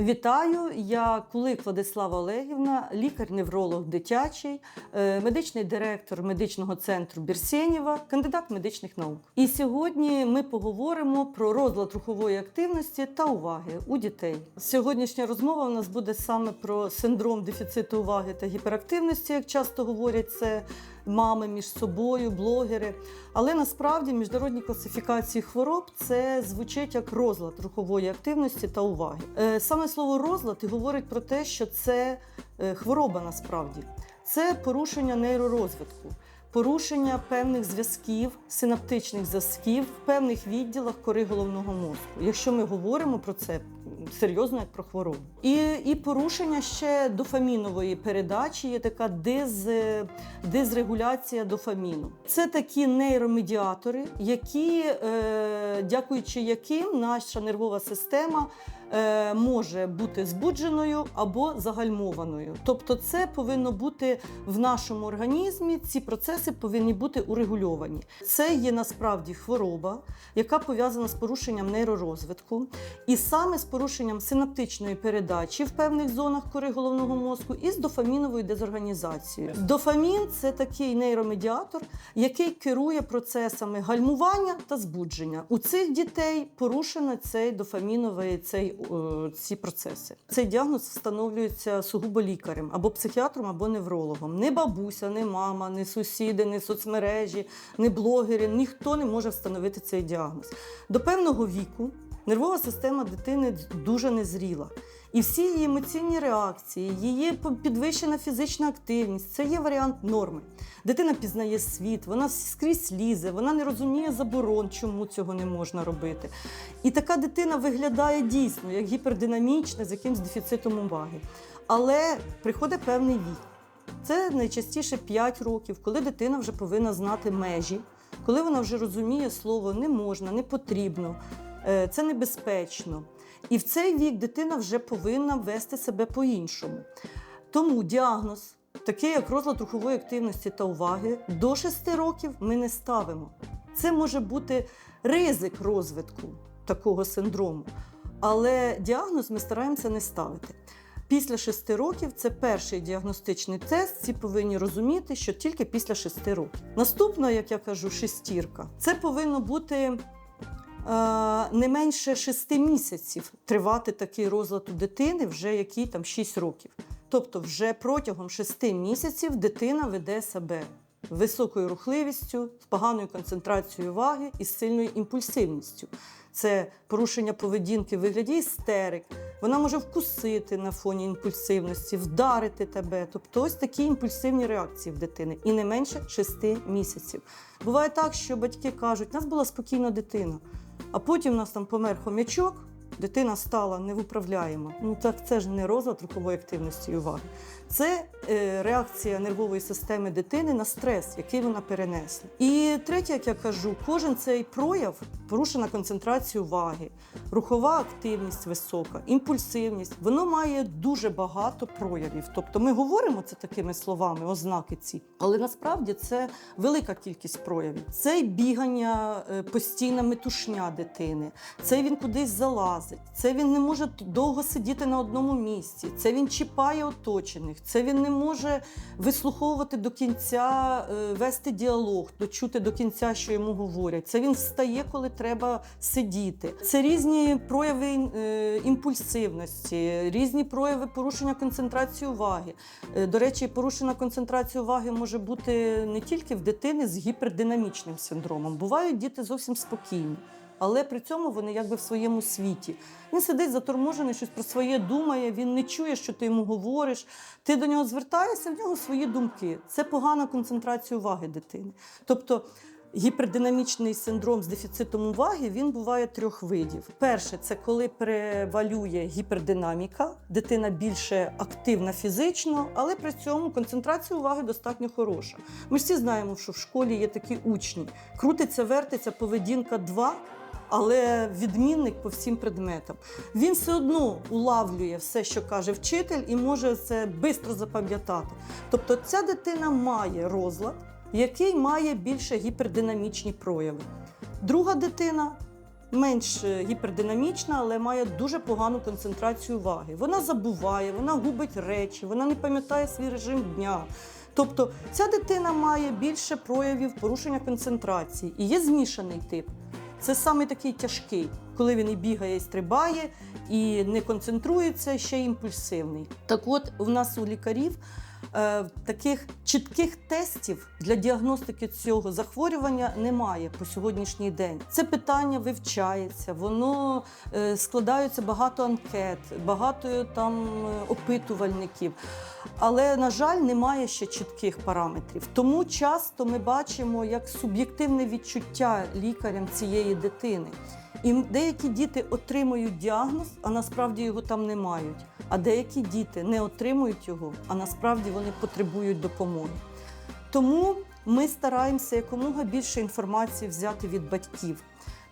Вітаю, я Кулик Владислава Олегівна, лікар-невролог дитячий, е, медичний директор медичного центру Бірсєнєва, кандидат медичних наук. І сьогодні ми поговоримо про розлад рухової активності та уваги у дітей. Сьогоднішня розмова у нас буде саме про синдром дефіциту уваги та гіперактивності, як часто говорять це мами між собою, блогери. Але насправді міжнародні класифікації хвороб це звучить як розлад рухової активності та уваги. Е, Саме слово розлад і говорить про те, що це е, хвороба насправді. Це порушення нейророзвитку, порушення певних зв'язків, синаптичних зв'язків в певних відділах кори головного мозку. Якщо ми говоримо про це серйозно як про хворобу. І, і порушення ще дофамінової передачі є така диз, дизрегуляція дофаміну. Це такі нейромедіатори, які, е, дякуючи яким наша нервова система е, може бути збудженою або загальмованою. Тобто, це повинно бути в нашому організмі. Ці процеси повинні бути урегульовані. Це є насправді хвороба, яка пов'язана з порушенням нейророзвитку, і саме з порушенням синаптичної передачі в певних зонах кори головного мозку і з дофаміновою дезорганізацією. Дофамін це такий нейромедіатор, який керує процесами гальмування та збудження. У цих дітей порушено цей дофаміновий цей, о, ці процеси. Цей діагноз встановлюється сугубо лікарем або психіатром, або неврологом. Не бабуся, не мама, не сусіди, не соцмережі, не блогери. Ніхто не може встановити цей діагноз. До певного віку нервова система дитини дуже незріла. І всі її емоційні реакції, її підвищена фізична активність це є варіант норми. Дитина пізнає світ, вона скрізь лізе, вона не розуміє заборон, чому цього не можна робити. І така дитина виглядає дійсно як гіпердинамічна з якимсь дефіцитом уваги. Але приходить певний вік. Це найчастіше 5 років, коли дитина вже повинна знати межі, коли вона вже розуміє слово не можна, не потрібно, це небезпечно. І в цей вік дитина вже повинна вести себе по-іншому. Тому діагноз, такий як розлад рухової активності та уваги, до 6 років ми не ставимо. Це може бути ризик розвитку такого синдрому, але діагноз ми стараємося не ставити. Після 6 років це перший діагностичний тест. Всі повинні розуміти, що тільки після 6 років. Наступна, як я кажу, шестірка. Це повинно бути е, не менше 6 місяців тривати такий розлад у дитини, вже який там 6 років. Тобто, вже протягом 6 місяців дитина веде себе високою рухливістю, з поганою концентрацією уваги і з сильною імпульсивністю. Це порушення поведінки в вигляді істерик. Вона може вкусити на фоні імпульсивності, вдарити тебе. Тобто ось такі імпульсивні реакції в дитини. І не менше 6 місяців. Буває так, що батьки кажуть, у нас була спокійна дитина, а потім у нас там помер хомячок, дитина стала невуправляєма. Ну так це ж не розлад рухової активності і уваги. Це е, реакція нервової системи дитини на стрес, який вона перенесла. І третє, як я кажу, кожен цей прояв порушена концентрація уваги, рухова активність висока, імпульсивність, воно має дуже багато проявів. Тобто ми говоримо це такими словами, ознаки ці, але насправді це велика кількість проявів. Це й бігання, е, постійна метушня дитини, це він кудись залазить, це він не може довго сидіти на одному місці, це він чіпає оточених, це він не може вислуховувати до кінця, е, вести діалог, дочути до кінця, що йому говорять. Це він встає, коли треба сидіти. Це різні прояви е, імпульсивності, різні прояви порушення концентрації уваги. Е, До речі, порушена концентрація уваги може бути не тільки в дитини з гіпердинамічним синдромом. Бувають діти зовсім спокійні. Але при цьому вони якби в своєму світі. Він сидить заторможений, щось про своє думає, він не чує, що ти йому говориш. Ти до нього звертаєшся, в нього свої думки. Це погана концентрація уваги дитини. Тобто гіпердинамічний синдром з дефіцитом уваги він буває трьох видів. Перше, це коли превалює гіпердинаміка, дитина більше активна фізично, але при цьому концентрація уваги достатньо хороша. Ми всі знаємо, що в школі є такі учні. Крутиться, вертиться, поведінка 2, але відмінник по всім предметам. Він все одно улавлює все, що каже вчитель, і може це швидко запам'ятати. Тобто ця дитина має розлад, який має більше гіпердинамічні прояви. Друга дитина менш е, гіпердинамічна, але має дуже погану концентрацію уваги. Вона забуває, вона губить речі, вона не пам'ятає свій режим дня. Тобто ця дитина має більше проявів порушення концентрації. І є змішаний тип. Це саме такий тяжкий, коли він і бігає, і стрибає, і не концентрується, ще імпульсивний. Так от, у нас у лікарів е, таких чітких тестів для діагностики цього захворювання немає по сьогоднішній день. Це питання вивчається, воно е, складаються багато анкет, багато там е, опитувальників. Але, на жаль, немає ще чітких параметрів. Тому часто ми бачимо як суб'єктивне відчуття лікарям цієї дитини. І деякі діти отримують діагноз, а насправді його там не мають. А деякі діти не отримують його, а насправді вони потребують допомоги. Тому ми стараємося якомога більше інформації взяти від батьків.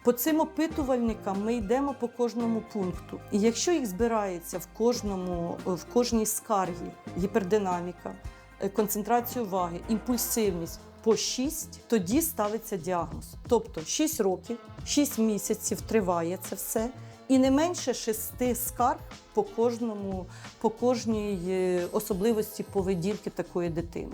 По цим опитувальникам ми йдемо по кожному пункту. І якщо їх збирається в кожному, в кожній скаргі гіпердинаміка, е, концентрація уваги, імпульсивність по 6, тоді ставиться діагноз. Тобто 6 років, 6 місяців триває це все. І не менше шести скарг по кожному, по кожній е, особливості поведінки такої дитини.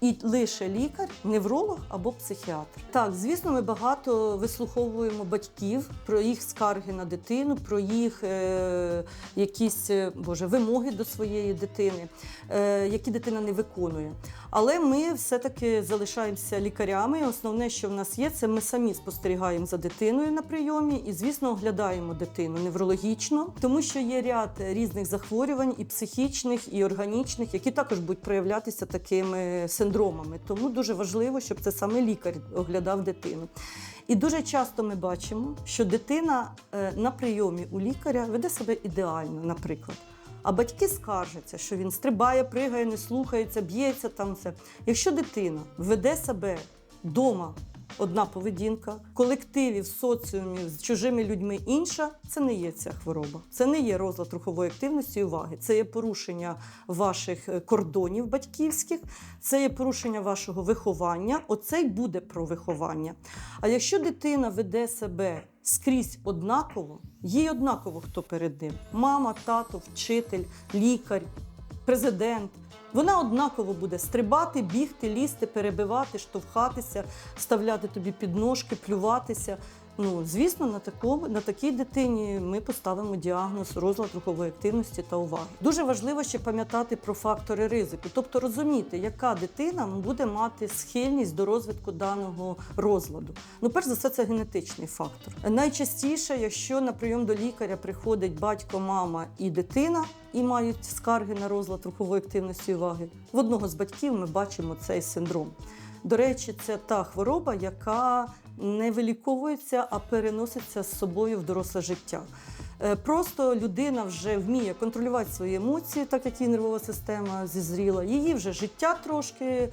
І лише лікар, невролог або психіатр. Так, звісно, ми багато вислуховуємо батьків про їх скарги на дитину, про їх е, якісь е, боже, вимоги до своєї дитини, е, які дитина не виконує. Але ми все-таки залишаємося лікарями. Основне, що в нас є, це ми самі спостерігаємо за дитиною на прийомі і, звісно, оглядаємо дитину неврологічно, тому що є ряд різних захворювань, і психічних, і органічних, які також будуть проявлятися такими синдромами. Тому дуже важливо, щоб це саме лікар оглядав дитину. І дуже часто ми бачимо, що дитина е, на прийомі у лікаря веде себе ідеально, наприклад. А батьки скаржаться, що він стрибає, пригає, не слухається, б'ється там все. Якщо дитина веде себе вдома одна поведінка, в колективі, в соціумі з чужими людьми інша, це не є ця хвороба. Це не є розлад рухової активності і уваги. Це є порушення ваших е, кордонів батьківських, це є порушення вашого виховання. Оце й буде про виховання. А якщо дитина веде себе скрізь однаково, їй однаково хто перед ним: мама, тато, вчитель, лікар, президент. Вона однаково буде стрибати, бігти, лізти, перебивати, штовхатися, вставляти тобі підножки, плюватися. Ну, звісно, на такому на такій дитині ми поставимо діагноз розлад рухової активності та уваги. Дуже важливо ще пам'ятати про фактори ризику, тобто розуміти, яка дитина буде мати схильність до розвитку даного розладу. Ну, перш за все, це генетичний фактор. Найчастіше, якщо на прийом до лікаря приходить батько, мама і дитина, і мають скарги на розлад рухової активності уваги, в одного з батьків ми бачимо цей синдром. До речі, це та хвороба, яка не виліковується, а переноситься з собою в доросле життя. Е, Просто людина вже вміє контролювати свої емоції, так як її нервова система зізріла. Її вже життя трошки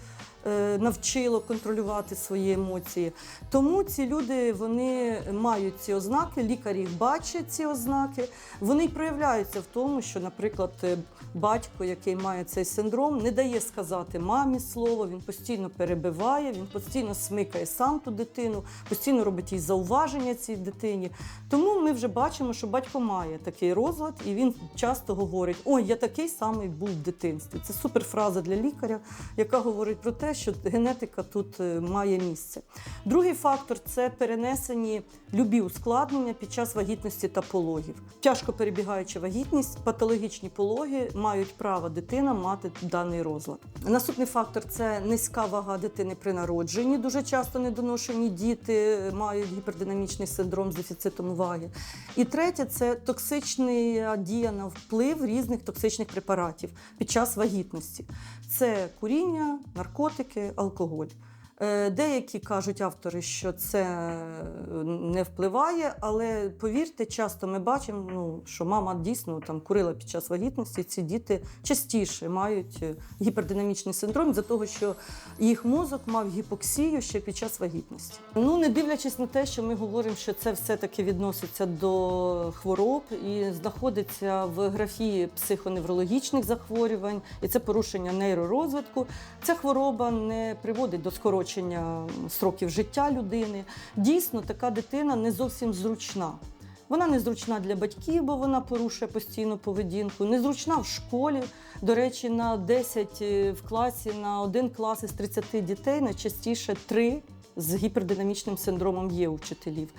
навчило контролювати свої емоції. Тому ці люди вони мають ці ознаки, лікар їх бачить ці ознаки. Вони й проявляються в тому, що, наприклад, е, батько, який має цей синдром, не дає сказати мамі слово, він постійно перебиває, він постійно смикає сам ту дитину, постійно робить їй зауваження цій дитині. Тому ми вже бачимо, що батько має такий розлад, і він часто говорить: Ой, я такий самий був в дитинстві. Це суперфраза для лікаря, яка говорить про те, що генетика тут е, має місце. Другий фактор це перенесені любі ускладнення під час вагітності та пологів. Тяжко перебігаючи вагітність, патологічні пологи мають право дитина мати даний розлад. Наступний фактор це низька вага дитини при народженні. Дуже часто недоношені діти мають гіпердинамічний синдром з дефіцитом уваги. І третє це токсичний дія на вплив різних токсичних препаратів під час вагітності. Це куріння, наркотики, алкоголь. Е, Деякі кажуть автори, що це е, не впливає, але повірте, часто ми бачимо, ну, що мама дійсно там курила під час вагітності. Ці діти частіше мають е, гіпердинамічний синдром за того, що їх мозок мав гіпоксію ще під час вагітності. Ну, не дивлячись на те, що ми говоримо, що це все-таки відноситься до хвороб і знаходиться в графії психоневрологічних захворювань, і це порушення нейророзвитку. Ця хвороба не приводить до скорочення скорочення сроків життя людини. Дійсно, така дитина не зовсім зручна. Вона незручна для батьків, бо вона порушує постійну поведінку. Незручна в школі. До речі, на 10 в класі на один клас із 30 дітей найчастіше 3 з гіпердинамічним синдромом є у вчителів.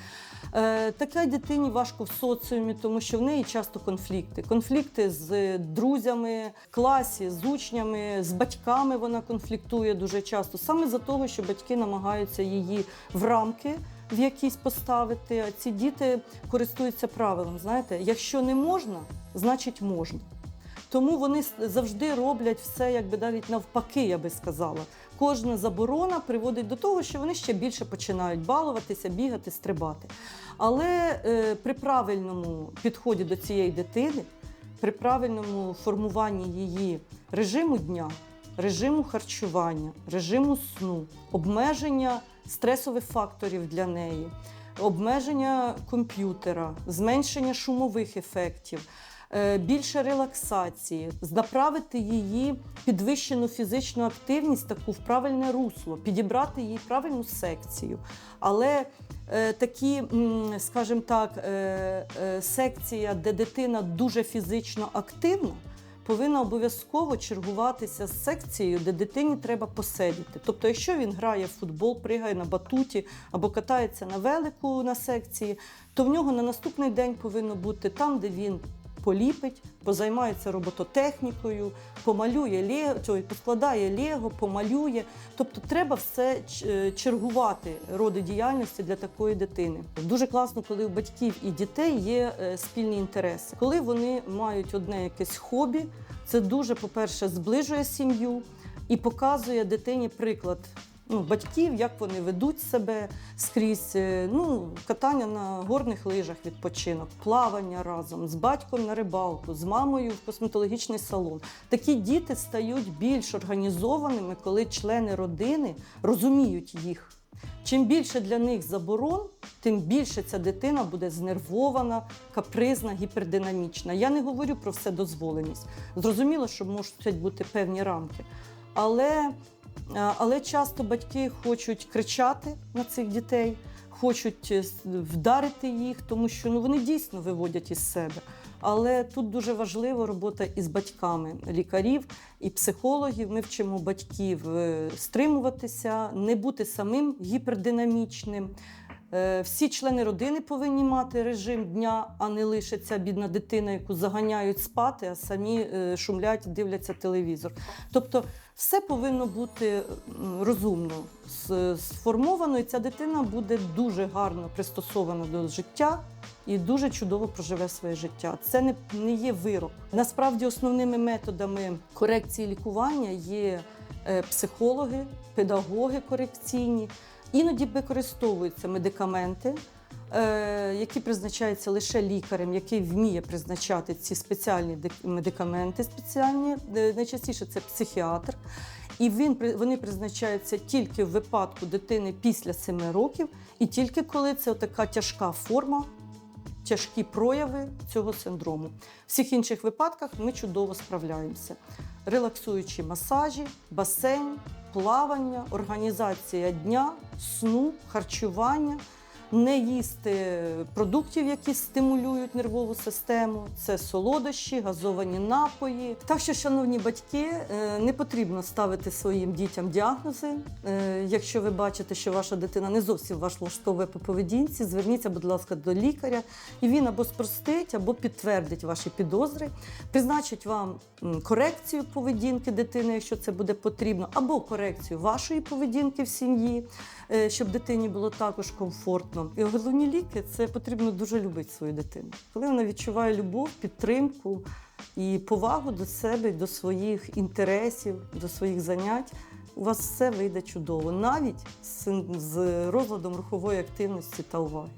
Е, такій дитині важко в соціумі, тому що в неї часто конфлікти. Конфлікти з друзями, класі, з учнями, з батьками вона конфліктує дуже часто, саме за того, що батьки намагаються її в рамки в якісь поставити. А ці діти користуються правилом. Знаєте, якщо не можна, значить можна. Тому вони завжди роблять все, якби навіть навпаки, я би сказала. Кожна заборона приводить до того, що вони ще більше починають балуватися, бігати, стрибати. Але е, при правильному підході до цієї дитини, при правильному формуванні її режиму дня, режиму харчування, режиму сну, обмеження стресових факторів для неї, обмеження комп'ютера, зменшення шумових ефектів. Е, Більше релаксації, направити її підвищену фізичну активність таку в правильне русло, підібрати їй правильну секцію. Але е, такі, скажімо так, е, секція, де дитина дуже фізично активна, повинна обов'язково чергуватися з секцією, де дитині треба посидіти. Тобто, якщо він грає в футбол, пригає на батуті або катається на велику на секції, то в нього на наступний день повинно бути там, де він поліпить, позаймається робототехнікою, помалює лего, поскладає лего, помалює. Тобто треба все е, чергувати роди діяльності для такої дитини. Дуже класно, коли у батьків і дітей є е, спільні інтереси. Коли вони мають одне якесь хобі, це дуже, по-перше, зближує сім'ю і показує дитині приклад. Ну, батьків, як вони ведуть себе скрізь, е, ну, катання на горних лижах, відпочинок, плавання разом, з батьком на рибалку, з мамою в косметологічний салон. Такі діти стають більш організованими, коли члени родини розуміють їх. Чим більше для них заборон, тим більше ця дитина буде знервована, капризна, гіпердинамічна. Я не говорю про вседозволеність. Зрозуміло, що можуть бути певні рамки. Але, але часто батьки хочуть кричати на цих дітей, хочуть е, вдарити їх, тому що ну, вони дійсно виводять із себе. Але тут дуже важлива робота із батьками, лікарів і психологів. Ми вчимо батьків е, стримуватися, не бути самим гіпердинамічним. Е, Всі члени родини повинні мати режим дня, а не лише ця бідна дитина, яку заганяють спати, а самі е, шумлять, дивляться телевізор. Тобто, все повинно бути розумно сформовано, і ця дитина буде дуже гарно пристосована до життя і дуже чудово проживе своє життя. Це не, не є вирок. Насправді, основними методами корекції лікування є е, психологи, педагоги корекційні. Іноді використовуються медикаменти, е, які призначаються лише лікарем, який вміє призначати ці спеціальні медикаменти. Спеціальні Е, найчастіше це психіатр. І він вони призначаються тільки в випадку дитини після 7 років, і тільки коли це така тяжка форма, тяжкі прояви цього синдрому. В всіх інших випадках ми чудово справляємося. Релаксуючі масажі, басейн, плавання, організація дня, сну, харчування, не їсти продуктів, які стимулюють нервову систему, це солодощі, газовані напої. Так що, шановні батьки, е, не потрібно ставити своїм дітям діагнози. Е, Якщо ви бачите, що ваша дитина не зовсім вас влаштовує по поведінці, зверніться, будь ласка, до лікаря, і він або спростить, або підтвердить ваші підозри, призначить вам корекцію поведінки дитини, якщо це буде потрібно, або корекцію вашої поведінки в сім'ї, е, щоб дитині було також комфортно. І головні ліки це потрібно дуже любити свою дитину. Коли вона відчуває любов, підтримку і повагу до себе, до своїх інтересів, до своїх занять. У вас все вийде чудово, навіть з розладом рухової активності та уваги.